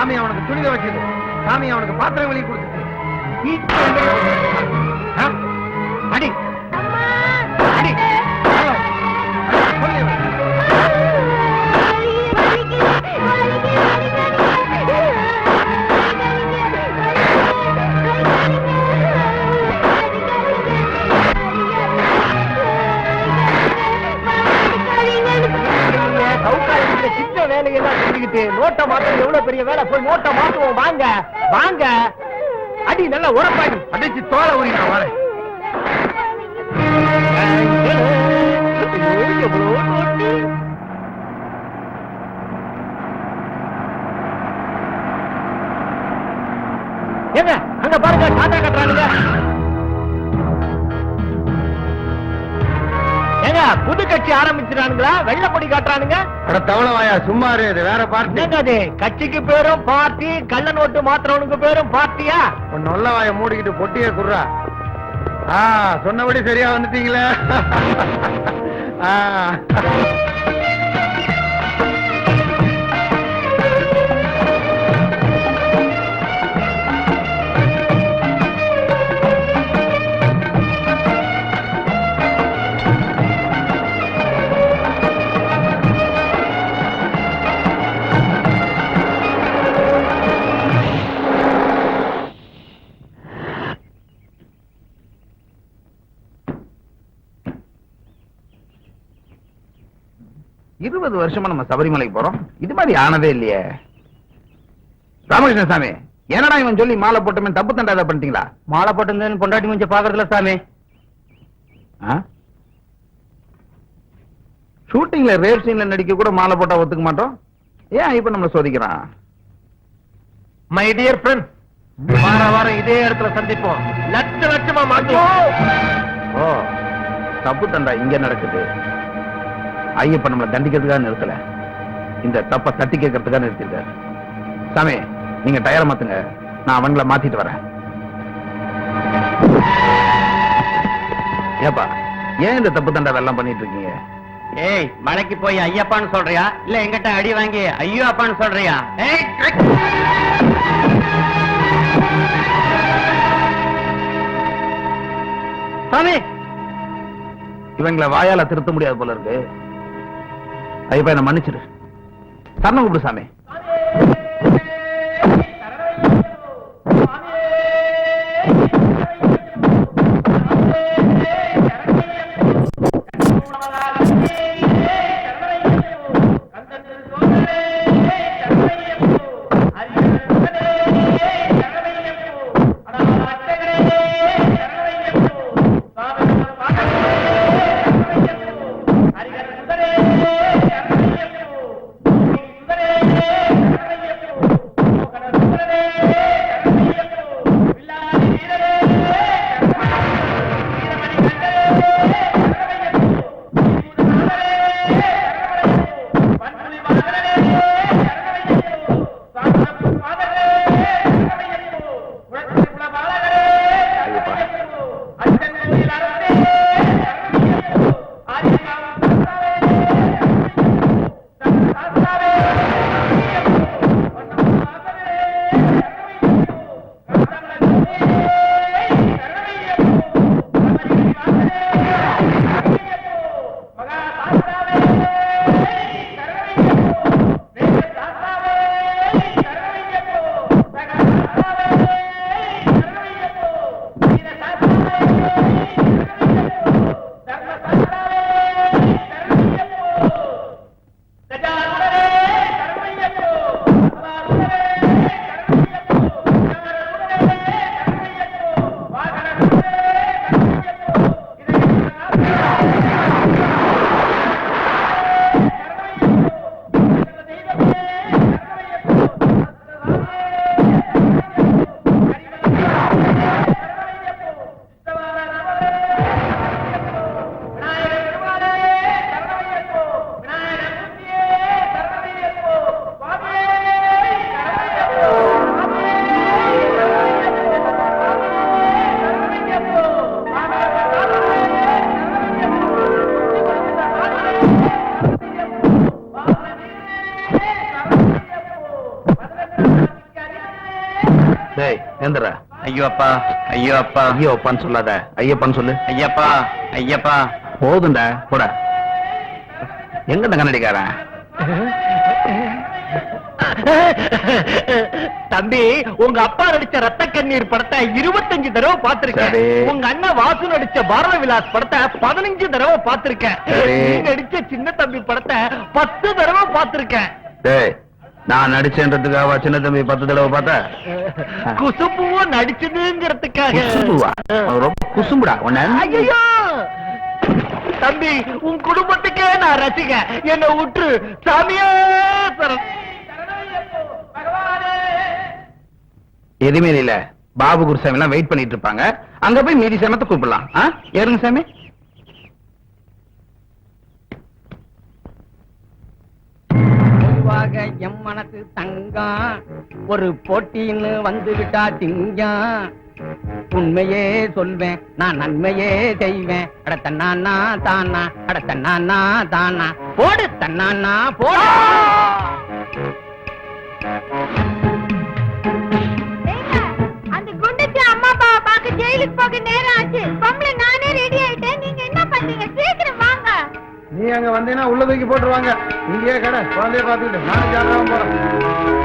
சாமி அவனுக்கு துணித வச்சது சாமி அவனுக்கு பாத்திரம் வெளியே கொடுத்துச்சு செஞ்சுக்கிட்டு நோட்டை மாத்த எவ்வளவு பெரிய வேலை? போய் நோட்டை மாத்துவோம். வாங்க. வாங்க. அடி நல்லா உரப்பாடி. அடிச்சு தோலை உரி நான் வரேன். ஏங்க அங்க பாருங்க டாடா கட்டுறானுங்க. புது கட்சி ஆரம்பிச்சிடானுங்களா வெள்ளை கொடி காட்டுறானுங்க. அட தவளவாயா சும்மா இரு இது வேற பார்ட்டி. என்னங்க அது? கட்சிக்கு பேரும் பார்ட்டி கள்ள நோட்டு மாத்துறவனுக்கு பேரும் பார்ட்டியா? நொல்ல வாய மூடிக்கிட்டு பொட்டிய குடுறா. ஆ சொன்னபடி சரியா வந்துட்டீங்களே. ஆ. இருபது வருஷமா நம்ம சபரிமலைக்கு போறோம். இது மாதிரி ஆனதே இல்லையே. ராமகிருஷ்ண சாமி என்னடா இவன் சொல்லி மாலை போட்டுமே தப்பு தண்டாத பண்ணிட்டீங்களா? மாலை போட்டு பொண்டாட்டி முடிஞ்ச பாக்குறதுல சாமி. ஷூட்டிங்ல ரேப் சீன்ல நடிக்க கூட மாலை போட்டா ஒத்துக்க மாட்டோம். ஏன் இப்ப நம்மள சோதிக்கிறான்? மை டியர் ஃப்ரெண்ட் வார வாரம் இதே இடத்துல சந்திப்போம். லட்ச லட்சமா மாட்டோம் ஓ தப்பு தண்டா இங்க நடக்குது. ஐயப்ப நம்மள தண்டிக்கிறதுக்காக நிறுத்தல. இந்த தப்ப தட்டி கேட்கறதுக்காக நிறுத்திருக்காரு சாமி நீங்க டயரை மாத்துங்க. நான் அவங்கள மாத்திட்டு வரேன். ஏப்பா ஏன் இந்த தப்பு தண்டா வெள்ளம் பண்ணிட்டு இருக்கீங்க? ஏய் மலைக்கு போய் ஐயப்பான்னு சொல்றியா? இல்ல எங்கிட்ட அடி வாங்கி ஐயோ அப்பான்னு சொல்றியா? சாமி! இவங்கள வாயால திருத்த முடியாது போல இருக்கு. ஐயப்பா என்ன மன்னிச்சிரு சரணம் கூப்பிடு சாமி எந்திரா ஐயோ அப்பா ஐயோ அப்பா ஐயோ அப்பான்னு சொல்லாத. ஐயப்பான்னு சொல்லு. ஐயப்பா ஐயப்பா. போதும்டா போடா. எங்க இந்த கண்ணடிக்காரன் தம்பி உங்க அப்பா நடிச்ச ரத்த கண்ணீர் படத்தை இருபத்தஞ்சு தடவை பார்த்திருக்கேன். சரி. உங்க அண்ணன் வாசு நடிச்ச பாரத விலாஸ் படத்தை பதினஞ்சு தடவை. நீ நடிச்ச சின்ன தம்பி படத்தை பத்து தடவை பார்த்திருக்கேன். டேய் நான் நடிச்சேன்றதுக்காக சின்ன தம்பி பத்து தடவை பார்த்தா? குசுப்புவும் நடிச்சதுங்கிறதுக்காக. குசும்புவா? ரொம்ப குசும்புடா உன்ன? ஐயோ தம்பி உன் குடும்பத்துக்கே நான் ரசிக. என்ன விட்டு சாமியே. எதுவுமே இல்ல பாபு குருசாமி எல்லாம் வெயிட் பண்ணிட்டு இருப்பாங்க. அங்க போய் மீதி சேமத்தை கூப்பிடலாம்? ஏறுங்க சாமி. பொதுவாக எம் மனசு தங்கம் ஒரு போட்டின்னு வந்து விட்டா திங்கம் உண்மையே சொல்வேன் நான் நன்மையே செய்வேன். அட தன்னானா தானா அட தன்னானா தானா போடு தன்னானா போடு. அந்த குண்டச்சி அம்மா அப்பாவை பார்க்க ஜெயிலுக்கு போக நேரம் ஆச்சு. பொம்பளை நானே ரெடி ஆயிட்டேன். நீங்க என்ன பண்ணீங்க சீக்கிரம் நீ அங்க வந்தீங்கன்னா உள்ள தூக்கி போட்டுருவாங்க. இங்கேயே கடை. குழந்தைய பாத்துக்கிட்டு நானும் ஜாதகம் போறேன்.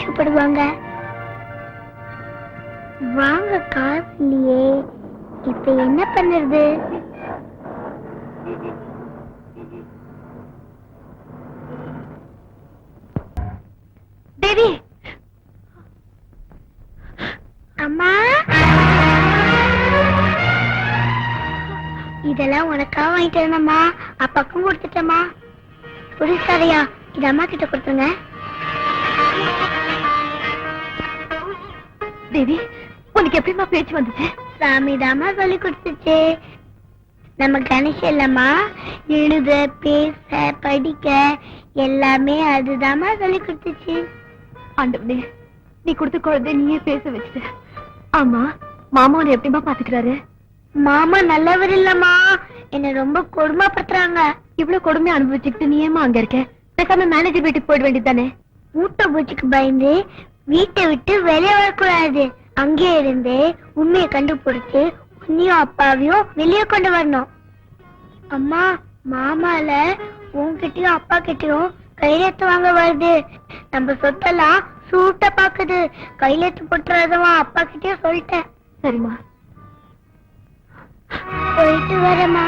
சந்தோஷப்படுவாங்க. வாங்க காசு இல்லையே இப்ப என்ன பண்ணுறது? தேவி! அம்மா! இதெல்லாம் உனக்கா வாங்கிட்டு வந்தம்மா அப்பாக்கும் கொடுத்துட்டேம்மா. புரிசாரையா இது அம்மா கிட்ட கொடுத்துருங்க. தேவி உனக்கு எப்படிமா பேச்சு வந்துச்சு? சாமி தாமா சொல்லி கொடுத்துச்சு. நம்ம கணேஷ் இல்லம்மா எழுத பேச படிக்க எல்லாமே அதுதாம்மா சொல்லி கொடுத்துச்சு. ஆண்டவனே நீ கொடுத்த குழந்தை நீயே பேச வச்சுட்ட. ஆமா மாமா உன்னை எப்படிமா பாத்துக்கிறாரு? மாமா நல்லவர் இல்லம்மா. என்ன ரொம்ப கொடுமைப்படுத்துறாங்க. இவ்வளவு கொடுமை அனுபவிச்சுக்கிட்டு நீ ஏமா அங்க இருக்க? பேசாம மேனேஜர் வீட்டுக்கு போயிட வேண்டியதானே மூட்டை பூச்சிக்கு பயந்து வீட்டை விட்டு வெளியே வரக்கூடாது. அங்கே இருந்து உண்மையை கண்டுபிடிச்சு உன்னையும் அப்பாவையும் வெளியே கொண்டு வரணும். அம்மா மாமால உன்கிட்டயும் அப்பா கிட்டயும் கையெழுத்து வாங்க வருது. நம்ம சொத்தெல்லாம் சூட்ட பாக்குது கையெழுத்து போட்டுறதுவா அப்பா கிட்டயும் சொல்லிட்டேன். சரிம்மா. போயிட்டு வரேம்மா.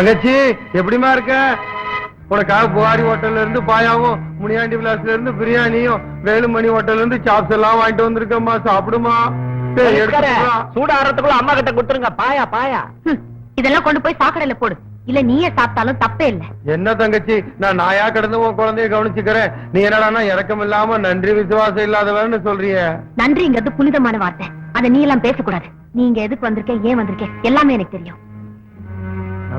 தங்கச்சி எப்படிமா இருக்க? உனக்காக புகாரி ஹோட்டல்ல இருந்து பாயாவும் முனியாண்டி விலாஸ்ல இருந்து பிரியாணியும் வேலுமணி ஹோட்டல்ல இருந்து சாப்ஸ் எல்லாம் வாங்கிட்டு வந்திருக்கேம்மா. சாப்பிடுமா. சூடாறதுக்குள்ள அம்மா கிட்ட கொடுத்துருங்க. பாயா பாயா. இதெல்லாம் கொண்டு போய் சாக்கடையில போடு. இல்ல நீயே சாப்பிட்டாலும் தப்பே இல்ல. என்ன தங்கச்சி நான் நாயா கிடந்து உன் குழந்தைய கவனிச்சுக்கிறேன். நீ என்னடான்னா இறக்கம் இல்லாம நன்றி விசுவாசம் இல்லாதவன்னு சொல்றிய. நன்றிங்கிறது புனிதமான வார்த்தை. அத நீ எல்லாம் பேசக்கூடாது நீங்க எதுக்கு வந்திருக்க ஏன் வந்திருக்க? எல்லாமே எனக்கு தெரியும்.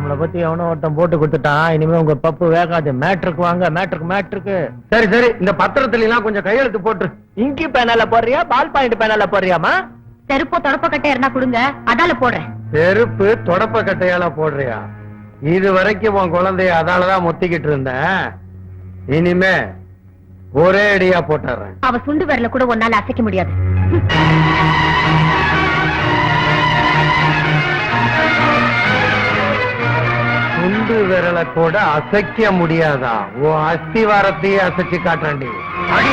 நம்மள பத்தி எவனோ ஒருத்தன் போட்டு கொடுத்துட்டான். இனிமே உங்க பப்பு வேகாது. மேட்ருக்கு வாங்க மேட்ருக்கு மேட்ருக்கு. சரி சரி. இந்த பத்திரத்துல எல்லாம் கொஞ்சம் கையெழுத்து போட்டு இங்கி பேனால போடுறியா? பால் பாயிண்ட் பேனால போடுறியாமா செருப்போ தொடப்ப கட்டை இருந்தா கொடுங்க. அதால போடுறேன். செருப்பு தொடப்ப கட்டையால போடுறியா? இது வரைக்கும் உன் குழந்தைய அதாலதான் முத்திக்கிட்டு இருந்தேன். இனிமே ஒரே அடியா போட்டுறேன். அவ சுண்டு விரல கூட ஒன்னால அசைக்க முடியாது. விரலை கூட அசைக்க முடியாதா? உன் அஸ்திவாரத்தையே அசைச்சு காட்டாண்டி அடி.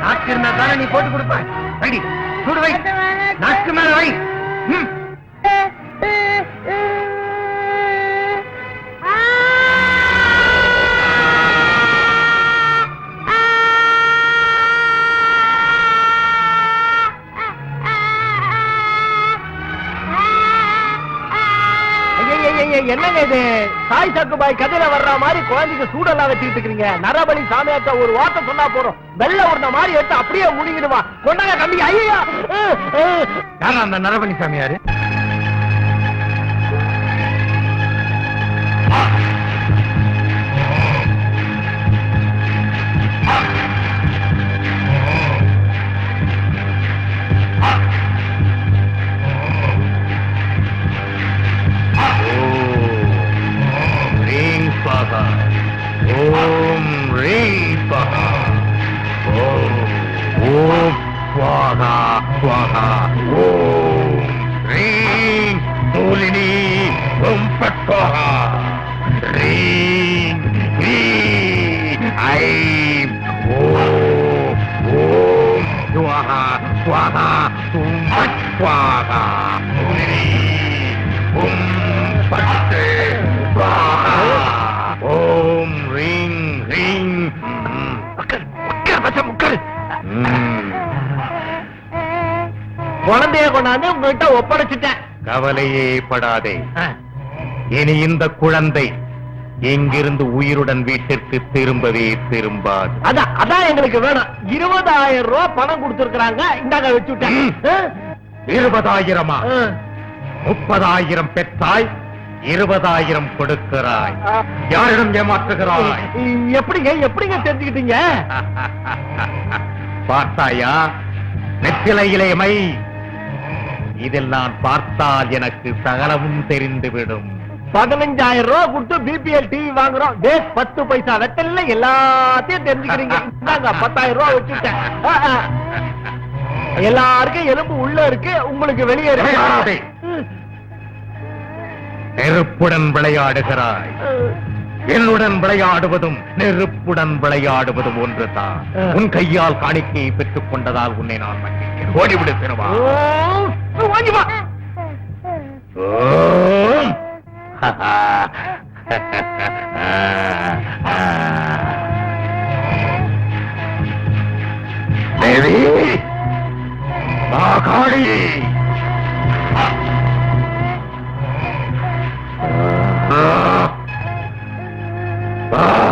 நாக்கு இருந்தா தானே நீ போட்டு கொடுப்ப? அடி. சுடு வை. நாக்கு மேல வை. ம். என்னங்க இது? சாய் சாக்குபாய் கதையில வர்ற மாதிரி குழந்தைக்கு சூடெல்லாம் வச்சுக்கிட்டு இருக்கிறீங்க நரபலி சாமியாச்சா ஒரு வார்த்தை சொன்னா போறோம் வெள்ள உருண்ட மாதிரி எடுத்து அப்படியே முழுங்கிடுவா. கொண்டாங்க கம்பி ஐயா யாரா அந்த நரபணி சாமியாரு? ரீங் ஐம் ஓம் ஓம் ஸ்வாகா ஸ்வாகா ஓம் பட்வாகா மூலினி ஓம் பட்டு ஸ்வாகா ஓம் ரீங் ரீங் மக்கள் மச்சான் மக்கள் குழந்தைய கொண்டாந்து உங்ககிட்ட ஒப்படைச்சிட்டேன். கவலையே படாதே. இனி இந்த குழந்தை இங்கிருந்து உயிருடன் வீட்டிற்கு திரும்பவே திரும்பாது. அதான் அதான் எங்களுக்கு வேணும். இருபதாயிரம் ரூபாய் பணம் கொடுத்துருக்காங்க இந்தாங்க வச்சுட்டேன் இருபதாயிரமா. முப்பதாயிரம் பெற்றாய் இருபதாயிரம் கொடுக்கிறாய். யாரிடம் ஏமாற்றுகிறாய்? எப்படிங்க எப்படிங்க தெரிஞ்சுக்கிட்டீங்க? பார்த்தாயா? நெற்றிலையிலே மை. இதில் நான் பார்த்தால் எனக்கு சகலமும் தெரிந்துவிடும். பதினஞ்சாயிரம் ரூபாய் கொடுத்து பிபிஎல் டிவி வாங்குறோம். டேஸ் பத்து பைசா வெத்தல எல்லாத்தையும் தெரிஞ்சுக்கிறீங்க. பத்தாயிரம் ரூபாய் வச்சுட்டேன். எல்லாருக்கும் எலும்பு உள்ள இருக்கு. உங்களுக்கு வெளியே. இருக்கு. நெருப்புடன் விளையாடுகிறாய். என்னுடன் விளையாடுவதும் நெருப்புடன் விளையாடுவதும் ஒன்றுதான். உன் கையால் காணிக்கையை பெற்றுக் கொண்டதால் உன்னை நான் மன்னிக்கிறேன். ஓடிவிடு ஓ, ஓடி வா. ஓம்.